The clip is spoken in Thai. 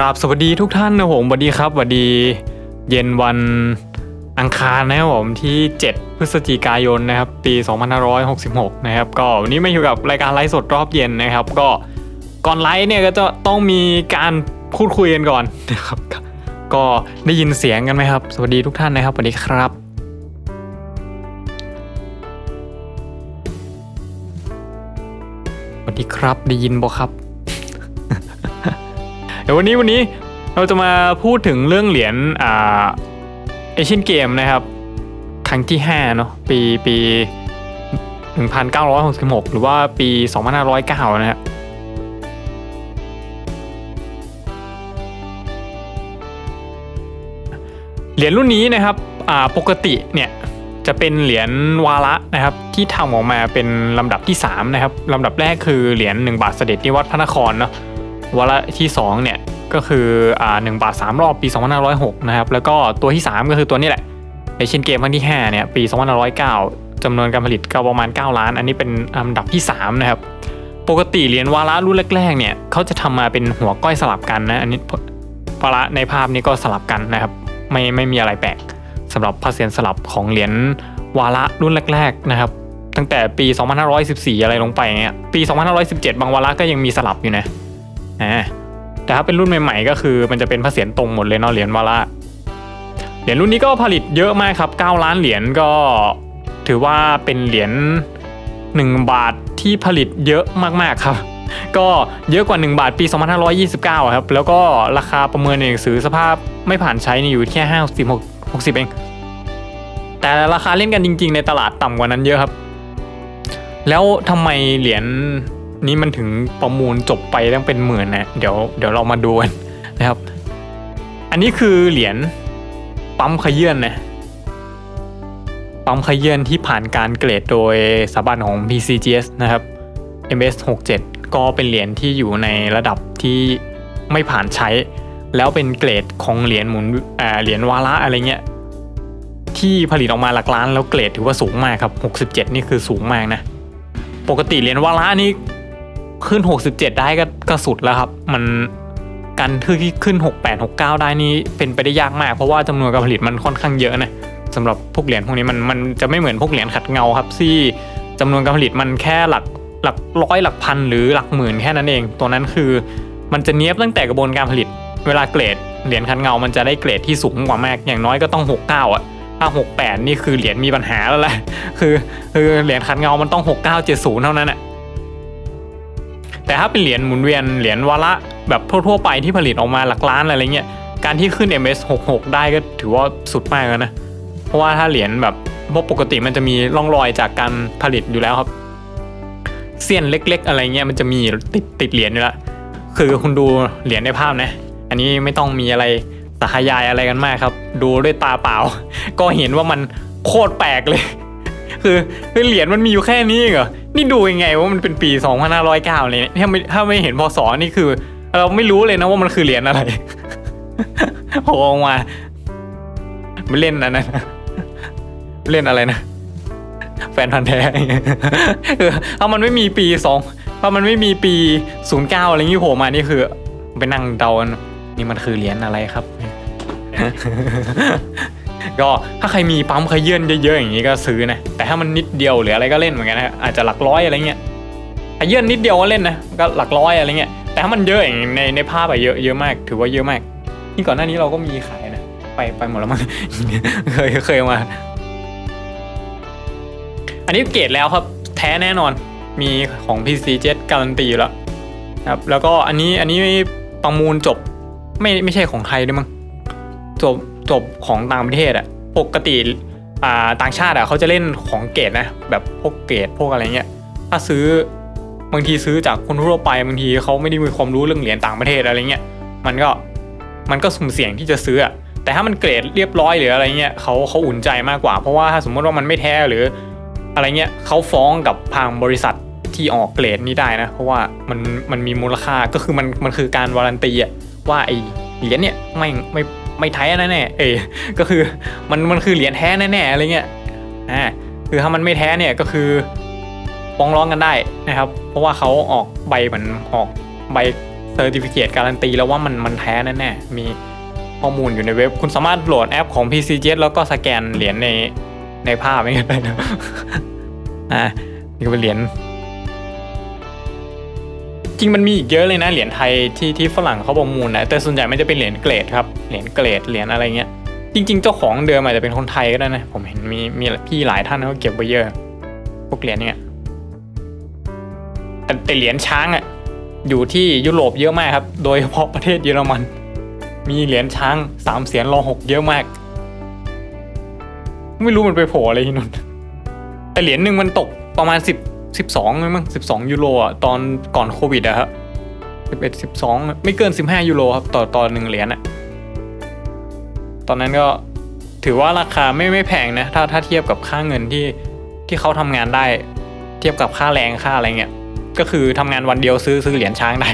กราบสวัสดีทุกท่านนะผมสวัสดีครับสวัสดี เย็นวันอังคารนะครับผมที่ 7 พฤศจิกายนนะครับปี 2566 นะครับ ก็วันนี้มาอยู่กับรายการไลฟ์สดรอบเย็นนะครับ ก็ก่อนไลฟ์เนี่ยก็จะต้องมีการพูดคุยกันก่อนนะครับ ก็ได้ยินเสียงกันไหมครับ สวัสดีทุกท่านนะครับสวัสดีครับสวัสดีครับได้ยินบ่ครับ ดี๋ยววันนี้วันนี้เราจะมาพูดถึงเรื่องเหรียญอ่าเอเชียนเกมนะครับ ครั้งที่ 5 เนาะปีปี 1966 หรือว่าปี 2509 นะฮะเหรียญรุ่นนี้นะครับปกติเนี่ยจะเป็นเหรียญวาระนะครับที่ทำออกมาเป็นลำดับที่ 3 นะครับลำดับแรกคือเหรียญ1บาทเสด็จนิวัฒน์พระนครเนาะ วาระที่2เนี่ยก็คืออ่าหนึ่งบาท 3 รอบปี 2506 นะครับ แล้วก็ตัวที่ 3 ก็คือตัวนี้แหละเอเชียนเกมครั้งที่ 5 เนี่ย ปี 2509 จำนวนการผลิตก็ประมาณ 9 ล้าน อันนี้เป็นอันดับที่ 3 นะครับ ปกติเหรียญวาระรุ่นแรกๆ เนี่ยเขาจะทำมาเป็นหัวก้อยสลับกันนะ อันนี้วาระในภาพนี้ก็สลับกันนะครับ ไม่ไม่มีอะไรแปลกสำหรับพาเซียนสลับของเหรียญวาระรุ่นแรกๆ นะครับ ตั้งแต่ปี 2514 อะไรลงไปเนี่ย ปี 2517 บางวาระก็ยังมีสลับอยู่นะ อ่าแต่ถ้าเป็นรุ่นใหม่ ๆ ก็คือมันจะเป็นพระเศียรตรงหมดเลยเนาะเหรียญวาระเหรียญรุ่นนี้ก็ผลิตเยอะมากครับ 9 ล้านเหรียญก็ถือว่าเป็นเหรียญ1บาทที่ผลิตเยอะมากๆครับ ก็เยอะกว่า 1 บาทปี 2529 ครับ แล้วก็ราคาประเมินในหนังสือสภาพไม่ผ่านใช้นี่อยู่แค่50 60 เอง แต่ราคาเล่นกันจริง ๆ ในตลาดต่ำกว่านั้นเยอะครับ แล้วทำไมเหรียญ นี้มันถึงประมูลจบไปตั้งเป็นหมื่นนะเดี๋ยวเดี๋ยวเรามาดูกันนะครับ อันนี้คือเหรียญปั๊มขยื่นนะปั๊มขยื่นที่ผ่านการเกรดโดยสถาบันของ PCGS นะครับ MS 67 ก็เป็นเหรียญที่อยู่ในระดับที่ไม่ผ่านใช้ แล้วเป็นเกรดของเหรียญหมุนอ่าเหรียญวาระอะไรเงี้ยที่ผลิตออกมาหลักล้านแล้วเกรดถือว่าสูงมากครับ 67 นี่คือสูงมากนะ ปกติเหรียญวาระนี่ ขึ้น 67 ได้ก็กสุดแล้วครับ มันการที่ขึ้น 68 69 ได้นี่เป็นไปได้ยากมาก เพราะว่าจำนวนการผลิตมันค่อนข้างเยอะนะสำหรับพวกเหรียญพวกนี้มันมันจะไม่เหมือนพวกเหรียญขัดเงาครับที่จำนวนการผลิตมันแค่หลักหลักร้อยหลักพันหรือหลักหมื่นแค่นั้นเอง ตัวนั้นคือมันจะเนี้ยบตั้งแต่กระบวนการผลิต เวลาเกรดเหรียญขัดเงา มันจะได้เกรดที่สูงกว่ามาก อย่างน้อยก็ต้อง 69อะถ้า68 นี่คือเหรียญมีปัญหาแล้วแหละคือคือเหรียญขัดเงา มันต้อง 6970 เท่านั้นแหะ แต่ถ้าเป็นเหรียญหมุนเวียนเหรียญวาระแบบทั่วๆไปที่ผลิตออกมาหลักล้านอะไรเงี้ยการที่ขึ้น MS 66 ได้ก็ถือว่าสุดมากแล้วนะ เพราะว่าถ้าเหรียญแบบพวกปกติมันจะมีร่องรอยจากการผลิตอยู่แล้วครับเสี้ยนเล็ก ๆ อะไรเงี้ยมันจะมีติดติดเหรียญอยู่ล้วคือคุณดูเหรียญในภาพนะ อันนี้ไม่ต้องมีอะไรสายายอะไรกันมากครับ ดูด้วยตาเปล่า ก็เห็นว่ามันโคตรแปลกเลย คือคือเหรียญมันมีอยู่แค่นี้เหรอ นี่ดูยังไงว่ามันเป็นปี 2509เลยเนี่ยถ้าไม่ถ้าไม่เห็นพศนี่คือ เราไม่รู้เลยนะว่ามันคือเหรียญอะไรโผล่ออกมาไม่เล่นอันนั้นะเล่นอะไรนะแฟนพันธ์แท้เออถ้ามันไม่มีปีสองถ้ามันไม่มีปีศูนย์เก้าอะไรงี้โผล่มานี่คือไปนั่งเดานี่มันคือเหรียญอะไรครับ ก็ถ้าใครมีปั๊มขยื่นเยอะๆอย่างนี้ก็ซื้อนะ ถ้ามันนิดเดียวหรืออะไรก็เล่นเหมือนกันนะอาจจะหลักร้อยอะไรเงี้ยขยื่นนิดเดียวก็เล่นนะก็หลักร้อยอะไรเงี้ยแต่ถ้ามันเยอะอย่างในในภาพอะเยอะเยอะมาก ถือว่าเยอะมากนี่ก่อนหน้านี้เราก็มีขายนะไปไปหมดแล้วมั้งเคยเคยมา อันนี้เกรดแล้วครับ แท้แน่นอน มีของ PC Jet การันตีอยู่แล้วครับแล้วก็อันนี้อันนี้ประมูลจบไม่ไม่ใช่ของไทยด้วยมั้งจบจบของต่างประเทศอะปกติ อ่าต่างชาติอะเขาจะเล่นของเกรดนะ แบบพวกเกรดพวกอะไรเงี้ยถ้าซื้อบางทีซื้อจากคนทั่วไปบางทีเขาไม่ได้มีความรู้เรื่องเหรียญต่างประเทศอะไรเงี้ยมันก็มันก็สุ่มเสี่ยงที่จะซื้ออะแต่ถ้ามันเกรดเรียบร้อยหรืออะไรเงี้ยเขาเขาอุ่นใจมากกว่า เพราะว่าถ้าสมมติว่ามันไม่แท้หรือ อะไรเงี้ยเขาฟ้องกับทางบริษัทที่ออกเกรดนี้ได้นะ เพราะว่ามันมันมีมูลค่าก็คือมันมันคือการวารันตีอะว่าไอเหรียญเนี่ยไม่ไม่ ไม่แท้แน่ๆเอยก็คือมันมันคือเหรียญแท้แน่ๆอะไรเงี้ยอ่าคือถ้ามันไม่แท้เนี่ยก็คือฟ้องร้องกันได้นะครับ เพราะว่าเขาออกใบเหมือนออกใบเซอร์ติฟิเคตการันตีแล้วว่ามันมันแท้แน่ๆมีข้อมูลอยู่ในเว็บ คุณสามารถโหลดแอปของ PCGS แล้วก็สแกนเหรียญในในภาพไม่กันได้นะอ่านี่ก็เป็นเหรียญ จริงมันมีอีกเยอะเลยนะเหรียญไทยที่ที่ฝรั่งเขาประมูลนะแต่ส่วนใหญ่ไม่จะเป็นเหรียญเกรดครับเหรียญเกรดเหรียญอะไรเงี้ยจริง ๆ เจ้าของเดิมอาจจะเป็นคนไทยก็ได้นะผมเห็นมีมีพี่หลายท่านเขาเก็บไว้เยอะพวกเหรียญเนี่ยแต่แต่เหรียญช้างอะอยู่ที่ยุโรปเยอะมากครับ โดยเฉพาะประเทศเยอรมัน มีเหรียญช้างสามเสียนรอหกเยอะมาก ไม่รู้มันไปโผล่อะไรที่นู่นแต่เหรียญหนึ่งมันตกประมาณสิบ สิบสองมั้งสิบสองยูโรอะตอนก่อนโควิดอะครับสิบเอ็ดสิบสองไม่เกินสิบห้ายูโรครับต่อต่อหนึ่งเหรียญอะตอนนั้นก็ถือว่าราคาไม่ไม่แพงนะถ้าถ้าเทียบกับค่าเงินที่ที่เขาทำงานได้ เทียบกับค่าแรงค่าอะไรเงี้ยก็คือทำงานวันเดียวซื้อซื้อเหรียญช้างได้